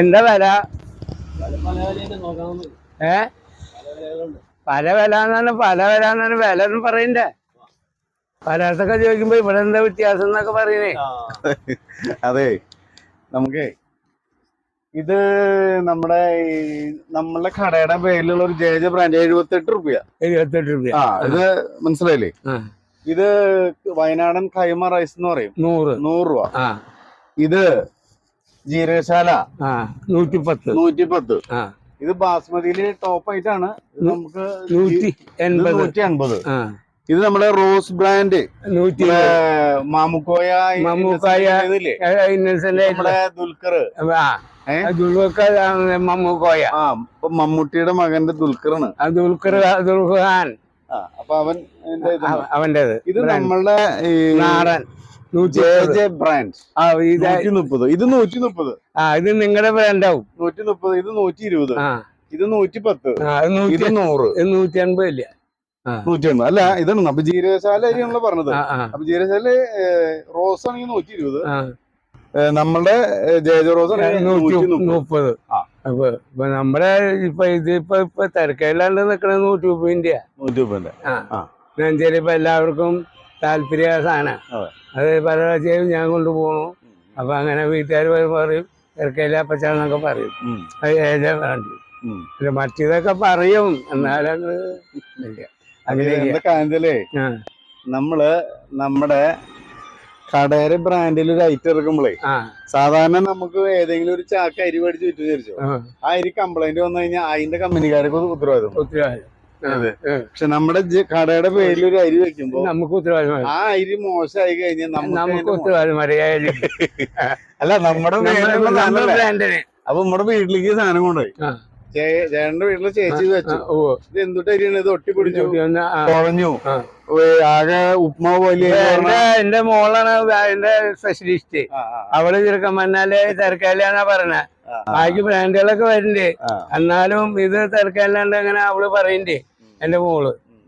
എന്താ വില? ഏ? പല വില എന്നാണ് പല വില എന്നാണ് വില ഒന്നും പറയണ്ടേ? പലയിടത്തൊക്കെ ചോദിക്കുമ്പോ ഇവിടെ എന്താ വ്യത്യാസം എന്നൊക്കെ പറയണേ. അതെ നമുക്കേ ഇത് നമ്മുടെ നമ്മളെ കടയുടെ പേരിലുള്ള ഒരു ജേജ ബ്രാൻഡ് ബ്രാൻഡ് എഴുപത്തെട്ട് റുപ്യ. എഴുപത്തെട്ട് എട്ട് ആ ഇത് മനസ്സിലായില്ലേ? ഇത് വയനാടൻ കൈമ റൈസ് എന്ന് പറയും. നൂറ്. നൂറ് രൂപ. ഇത് ജീരകശാല. നൂറ്റിപ്പത്ത്. ഇത് ബാസ്മതിയിൽ ടോപ്പ് ആയിട്ടാണ്. നമുക്ക് നൂറ്റി എൺപത്. ഇത് നമ്മുടെ റോസ് ബ്രാൻഡ്. നൂറ്റി മാമുക്കോയ നമ്മുടെ ദുൽഖർ. മമ്മൂക്കോയ ആ മമ്മൂട്ടിയുടെ മകന്റെ ദുൽഖറാണ്. ദുൽഖർ ദുൽഖാൻ അപ്പൊ അവൻ അവന്റേത്. ഇത് നമ്മളുടെ നാടൻ. ഇത് നൂറ്റി മുപ്പത് ഇത് നൂറ്റി മുപ്പത് ആ ഇത് നിങ്ങളുടെ ബ്രാൻഡാവും. നൂറ്റി മുപ്പത് ഇത് നൂറ്റി ഇരുപത് ഇത് നൂറ്റി പത്ത് ഇത് നൂറ്. നൂറ്റി അൻപത് ഇല്ല നൂറ്റി എൺപത് അല്ല ഇതാണ് അപ്പൊ ജീരകശാല അരിയാണല്ലോ പറഞ്ഞത് അപ്പൊ ജീരകശാല റോസ് ആണെങ്കിൽ നൂറ്റി ഇരുപത് നമ്മളുടെ ജയജ റോസ് മുപ്പത്. അപ്പൊ നമ്മുടെ ഇപ്പൊ ഇത് ഇപ്പൊ ഇപ്പൊ തിരക്കില്ലാണ്ട് നിക്കണ നൂറ്റി മുപ്പതിന്റെ നൂറ്റി മുപ്പതിന്റെ. ഇപ്പൊ എല്ലാവർക്കും താല്പര്യ സാധനമാണ് അതെ. പല പ്രാവശ്യം ഞാൻ കൊണ്ടുപോകണു. അപ്പൊ അങ്ങനെ വീട്ടുകാർ പറയും ഇറക്കയിലെ അപ്പച്ചാന്നൊക്കെ പറയും. അത് ഏതാ വേണ്ടി? മറ്റേതൊക്കെ പറയും. എന്നാലും ഇല്ല. അത് അങ്ങനെ എന്താ കാഞ്ചലേ ആ. നമ്മൾ നമ്മുടെ കടയുടെ ബ്രാൻഡിൽ ഒരു ഐറ്റം ഇറക്കുമ്പോഴേ ആ. സാധാരണ നമുക്ക് ഏതെങ്കിലും ഒരു ചാക്ക് അരി മേടിച്ച് വിറ്റു വിചാരിച്ചോ? ആ, അരി കംപ്ലൈന്റ് വന്നു കഴിഞ്ഞാൽ അതിന്റെ കമ്പനിക്കാർക്ക് ഉത്തരവാദിത്വം. ഉത്തരവാദിത്വം. അതെ. പക്ഷെ നമ്മുടെ കടയുടെ പേരിൽ ഒരു അരി വെക്കുമ്പോ നമുക്ക് ഉത്തരവാദിത്തം ആ അരി മോശമായി കഴിഞ്ഞാൽ നമുക്ക് ഉത്തരവാദിത്തം അല്ല നമ്മുടെ അപ്പൊ നമ്മുടെ വീട്ടിലേക്ക് സാധനം കൊണ്ടുപോയി. ചേട്ടന്റെ വീട്ടിൽ ചേച്ചി വെച്ചു. ഓ. ഇത് എന്തുട്ട് അരിയാണ്? ഇത് ഒട്ടിപ്പിടിച്ചു കുറഞ്ഞു ആകെ ഉപ്മാവ് പോലെ എന്റെ മോളാണ് എന്റെ സ്പെഷ്യലിസ്റ്റ് അവൾ ചെറുക്കം വന്നാൽ തിരക്കാലാണ് പറഞ്ഞ. ബാക്കി ബ്രാൻഡുകളൊക്കെ വരുന്നുണ്ട്. എന്നാലും ഇത് തിരക്കാലാണ്ട് അങ്ങനെ അവൾ പറയണ്ടേ. എന്റെ മോൾ.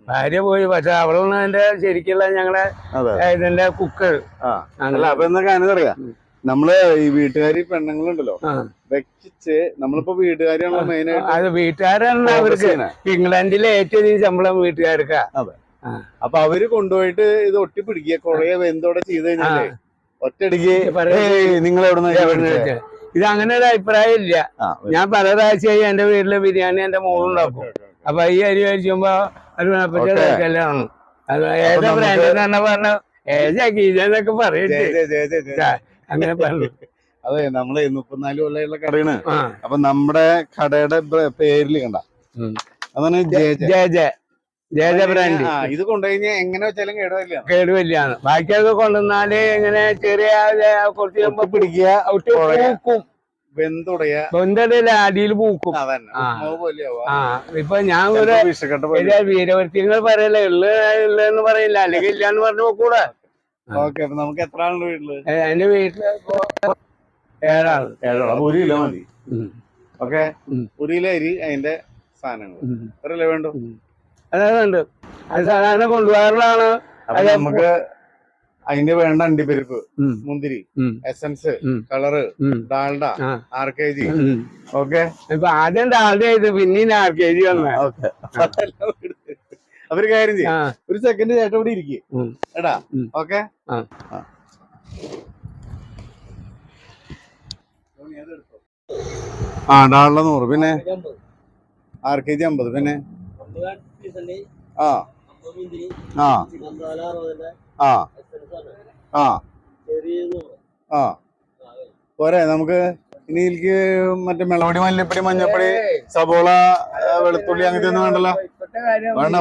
ഭാര്യ പോയി. പക്ഷെ അവളാണ് എന്റെ ശരിക്കുള്ള ഞങ്ങളെ ഇതിന്റെ കുക്കർ ആ. അല്ല അപ്പൊ എന്താ കാര്യം അറിയാം? നമ്മൾ ഈ വീട്ടുകാരി പെണ്ണുങ്ങളുണ്ടല്ലോ. വെച്ചിച്ച് നമ്മളിപ്പോ വീട്ടുകാരിയാണല്ലോ മെയിൻ ആയിട്ട് അത് വീട്ടുകാരാണ് അവർക്ക്. ഇംഗ്ലണ്ടിലെ ഏറ്റവും അധികം ശമ്പളം വീട്ടുകാർക്കാ. അതെ. അപ്പൊ അവർ കൊണ്ടുപോയിട്ട് ഇത് ഒട്ടിപ്പിടിക്കുക കൊറേ വെന്തോടെ ചെയ്ത് കഴിഞ്ഞാലേ ഒറ്റടിക്ക് നിങ്ങൾ എവിടെ ഇത് അങ്ങനെ ഒരു അഭിപ്രായം ഇല്ല. ഞാൻ പല പ്രാവശ്യമായി എന്റെ വീട്ടിൽ ബിരിയാണി എന്റെ മോളുണ്ടാക്കും. അപ്പൊ ഈ അരി മേടിച്ചുമ്പോ ഒരു Okay. കല്യാണം അത് ഏതാ ബ്രാൻഡ് എന്നാ പറഞ്ഞ ഏതാ ഗീതെന്നൊക്കെ പറയട്ടെ. അങ്ങനെ പറഞ്ഞു. അതെ നമ്മൾ മുപ്പത്തിനാല് കൊല്ലമുള്ള കടയാണ്. അപ്പൊ നമ്മുടെ കടയുടെ പേരിൽ കണ്ട. അതാണ്. ജയ ജയ. ബ്രാൻഡ്. ഇത് കൊണ്ടുകഴിഞ്ഞാൽ എങ്ങനെ വെച്ചാലും കേടുവല്ല കേടുവല്ലാണ് ബാക്കിയൊക്കെ കൊണ്ടുവന്നാൽ ഇങ്ങനെ ചെറിയ കുറച്ച് പിടിക്കുക പൂക്കും. വെന്തുടയ അടിയിൽ പൂക്കും. ഇപ്പൊ ഞാൻ ഒരു പറയല്ലേ ഉള്ള ഉള്ളെന്ന് പറയില്ല. അല്ലെങ്കിൽ ഇല്ലാന്ന് പറഞ്ഞു നോക്കൂടെ ഓക്കെ അപ്പൊ നമുക്ക് എത്ര ആളുണ്ട് വീട്ടിൽ? എന്റെ വീട്ടിൽ ഏഴാൾ. ഏഴാൾ. അപ്പൊ ഒരു കിലോ മതി. ഓക്കെ? ഒരു കിലോ അരി അതിന്റെ സാധനങ്ങൾ. ഉം. എത്ര കിലോ വേണ്ടു? അത് സാധാരണ കൊണ്ടുപോകാറുള്ളതാണ്. നമുക്ക് അതിന്റെ വേണ്ട അണ്ടിപ്പരിപ്പ്. മുന്തിരി. Essence colour. Dalda R K G. Okay? ഇപ്പൊ ആദ്യം ഡാൾഡ ചെയ്ത് പിന്നെ ആർ കെ ജി വന്ന അവർ കാര്യം ചെയ്യും. ഒരു സെക്കൻഡ് ചേട്ടൻ ഇവിടെ ഇരിക്കും. എടാ. ഓക്കെ? ആ. ഡാളിലെ നൂറ്. പിന്നെ? ആർ കെ ജി അമ്പത്. പിന്നെ? ആ. ആ. ആ. ആ. ആ. പോരെ നമുക്ക് ഇനി എനിക്ക് മറ്റേ മുളകുപൊടി മല്ലിപ്പൊടി മഞ്ഞപ്പൊടി സബോള വെളുത്തുള്ളി അങ്ങനത്തെ ഒന്നും വേണ്ടല്ലോ? വേണ്ട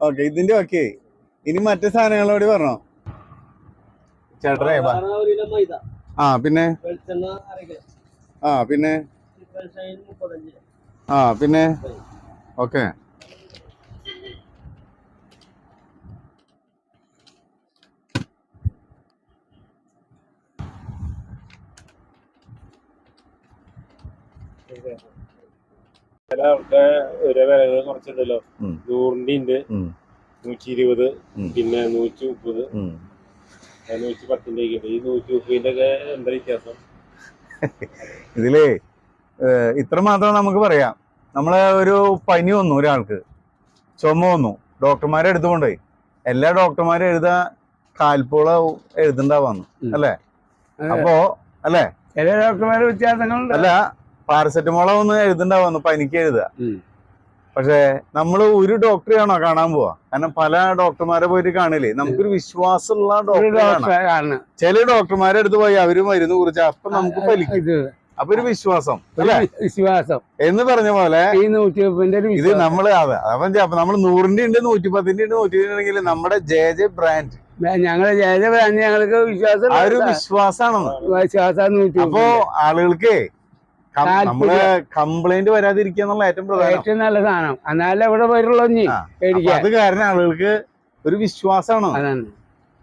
ഓക്കെ ഇതിന്റെ ഓക്കെ. ഇനി മറ്റു സാധനങ്ങളോട് പറഞ്ഞോ? ചേട്ടനെ വാ. ആ പിന്നെ? ആ പിന്നെ? ആ പിന്നെ? ഓക്കെ. ചില ആൾക്കാർ ഓരോ വിലകൾ കുറച്ചുണ്ടല്ലോ. നൂറിന്റെ ഉണ്ട്. നൂറ്റി ഇരുപത്. പിന്നെ നൂറ്റി മുപ്പത് നൂറ്റി പത്തിന്റെ ഈ നൂറ്റി മുപ്പതിന്റെ ഒക്കെ എന്താ വ്യത്യാസം? ഇതിലേ ഇത്ര മാത്രം നമുക്ക് പറയാം. നമ്മളെ ഒരു പനി വന്നു ഒരാൾക്ക്. ചുമ വന്നു. ഡോക്ടർമാരെ എടുത്തുകൊണ്ടേ. എല്ലാ ഡോക്ടർമാരും എഴുതാ കാൽപോള എഴുതണ്ടാവാന്ന്. അല്ലേ? അപ്പോ അല്ലേ? എല്ലാ ഡോക്ടർമാർ വ്യത്യാസങ്ങളുണ്ട്. അല്ല പാരസെറ്റമോള ഒന്ന് എഴുതണ്ടാവാന്ന് പനിക്ക് എഴുതുക. പക്ഷെ നമ്മൾ ഒരു ഡോക്ടറെയാണോ കാണാൻ പോവാ? കാരണം പല ഡോക്ടർമാരെ പോയിട്ട് കാണില്ലേ? നമുക്കൊരു വിശ്വാസമുള്ള ഡോക്ടറാണ് ചില ഡോക്ടർമാരെ അടുത്ത് പോയി അവർ മരുന്ന് കുറിച്ച് അപ്പൊ നമുക്ക് ഫലിക്കും. അപ്പൊ ഒരു വിശ്വാസം അല്ലെ? വിശ്വാസം. എന്ന് പറഞ്ഞ പോലെ ഈ ഇത് നമ്മൾ അതെ അപ്പൊ നമ്മൾ നൂറിന്റെ ഉണ്ട് നൂറ്റി പത്തിന്റെ ഉണ്ട് നൂറ്റി ഉണ്ടെങ്കിൽ നമ്മുടെ ജെ ജെ ബ്രാൻഡ്. ഞങ്ങൾ ജയജ ബ്രാൻഡ് ഞങ്ങൾക്ക് വിശ്വാസം ആ ഒരു വിശ്വാസമാണെന്ന്. വിശ്വാസം അപ്പോ ആളുകൾക്ക്. നമ്മൾ കംപ്ലൈന്റ് വരാതിരിക്കുക എന്നുള്ള ഏറ്റവും പ്രധാനം. ഏറ്റവും നല്ല സാധനം. എന്നാലേ വരുള്ളൂ മേടിക്കാൻ അത് കാരണം ആളുകൾക്ക് ഒരു വിശ്വാസമാണ്.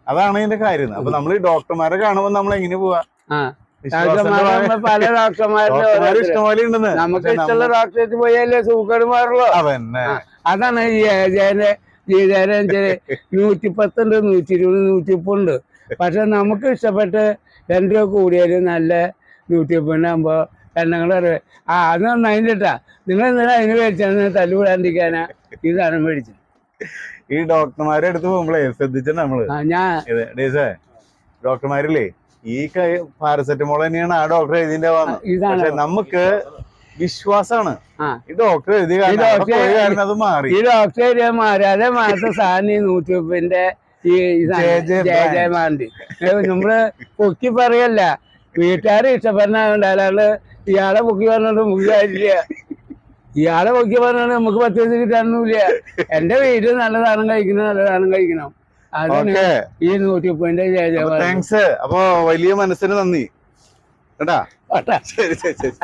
അതാണ്. ഇതിന്റെ കാര്യം. അപ്പൊ നമ്മൾ ഈ ഡോക്ടർമാരെ കാണുമ്പോൾ നമ്മൾ എങ്ങനെ പോവാ? ആ വിശ്വാസത്തിന്റെ ഭാഗം- ഡോക്ടർമാരെ പല ഡോക്ടർമാരുടെ ഡോക്ടർമാര് ഓരോരുത്തര്. ഇഷ്ടംപോലെ ഉണ്ടെന്ന്. നമുക്ക് പക്ഷെ ഇഷ്ടമുള്ള നമ്മ- ഡോക്ടറേറ്റ് പോയാലേ സൂക്കേട് മാറുള്ളൂ. അതന്നെ. അതാണ് ജയന്റെ നൂറ്റി പത്തുണ്ട് നൂറ്റി ഇരുപത് നൂറ്റി പക്ഷെ നമുക്ക് ഇഷ്ടപ്പെട്ട് രണ്ടു രൂപ കൂടിയാലും നല്ല നൂറ്റി മുപ്പതിനാകുമ്പോ എണ്ണങ്ങൾ അറിയാം ആ അത് നന്നായിട്ട് കേട്ടാ. നിങ്ങൾ എന്തിനാ അതിന് മേടിച്ചാൽ തല്ലുകൂടാണ്ടിരിക്കാനാ. ഈ സാധനം മേടിച്ചു ഈ ഡോക്ടർമാരെ അടുത്ത് പോകുമ്പോഴേ ശ്രദ്ധിച്ച നമ്മൾ. ഞാൻ ഡേസേ ഡോക്ടർമാരില്ലേ ഈ പാരസെറ്റമോൾ തന്നെയാണ് ആ ഡോക്ടർ എഴുതിന്റെ പക്ഷെ നമുക്ക് വിശ്വാസമാണ് ഈ ഡോക്ടർ എഴുതിയ അത് മാറി. ഈ മാറാതെ മാസ സാധനം ഈ നൂറ്റി മുപ്പതിന്റെ ഈ ജയജയമാണ്ടി ജയ ജയ ജയമാണ്ടി നമ്മൾ പൊക്കി പറയല്ല. വീട്ടുകാരെ ഇഷ്ടപ്പെടുന്ന അയാൾ ഇയാളെ പൊക്കി പറഞ്ഞോണ്ട് നമുക്ക് കാര്യമില്ല. ഇയാളെ പൊക്കി പറഞ്ഞോണ്ട് നമുക്ക് പത്ത് പൈസ കിട്ടാനൊന്നുമില്ല എന്റെ വീട്ടിൽ നല്ല സാധനം കഴിക്കണം നല്ല സാധനം കഴിക്കണം. അതാണ് ഈ നൂറ്റി മുപ്പതിന്റെ താങ്ക്സ് അപ്പൊ വലിയ മനസ്സിന് നന്ദി. കേട്ടാ? ശരി ശരി ശരി.